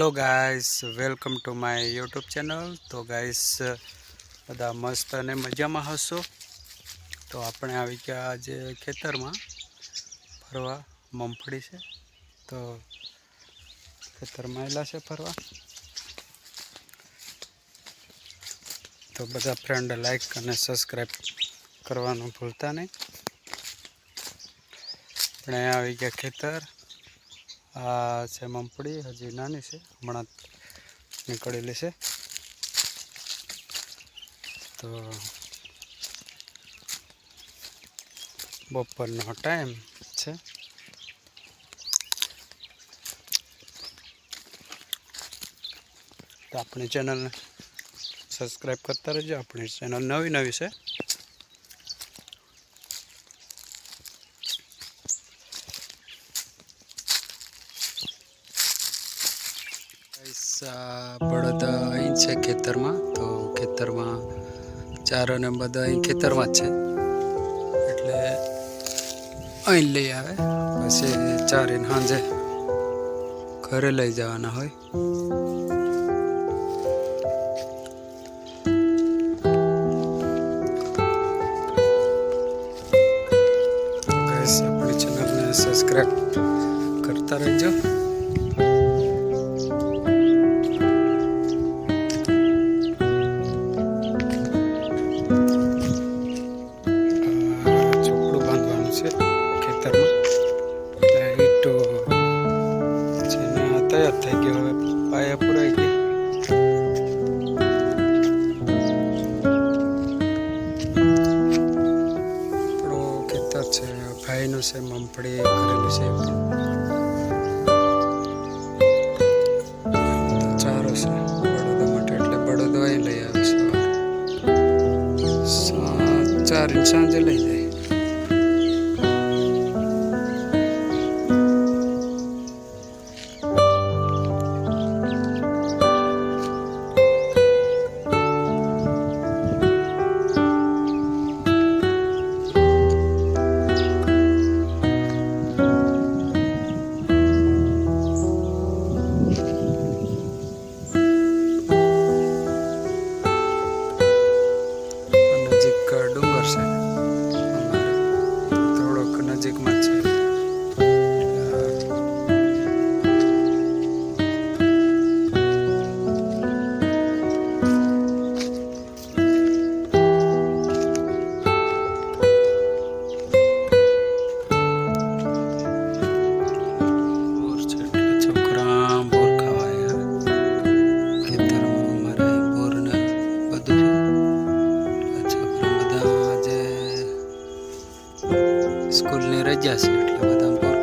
Hello guys welcome to my YouTube channel તો guys બધા મસ્ત અને મજામાં હશો? તો, આપણે આવી ગયા આજે ખેતરમાં. ફરવા મમફળી છે. તો, ખેતરમાં આવેલા છે ફરવા. તો, બધા ફ્રેન્ડ લાઈક અને સબસ્ક્રાઈબ કરવાનું ભૂલતા નહીં. આપણે આવી ગયા ખેતર. આ છે મમપડી હજી નાની છે, હમણાં નીકળેલી છે. તો બપોરનો ટાઈમ છે. તો આપણી ચેનલને સબસ્ક્રાઈબ કરતા રહેજો, આપણી ચેનલ નવી નવી છે. બળદ અહીં છે ખેતરમાં, તો ખેતરમાં ચાર અને બધા અહીં ખેતરમાં જ છે. એટલે અહીં લઈ આવે, પછી ચારીને સાંજે ઘરે લઈ જવાના હોય. આપણી ચેનલને સબસ્ક્રાઈબ કરતા રહેજો. છે ખેતરમાં. ઈંટો છે ને આ તૈયાર થઈ ગયો, હવે પાયા પુરાઈ ગયા. આપણું ખેતર છે ભાઈનું છે મગફળી કરેલું છે. ચારો ઇંચ સાંજે લઈ જાય. સ્કૂલની રજા છે એટલે બધા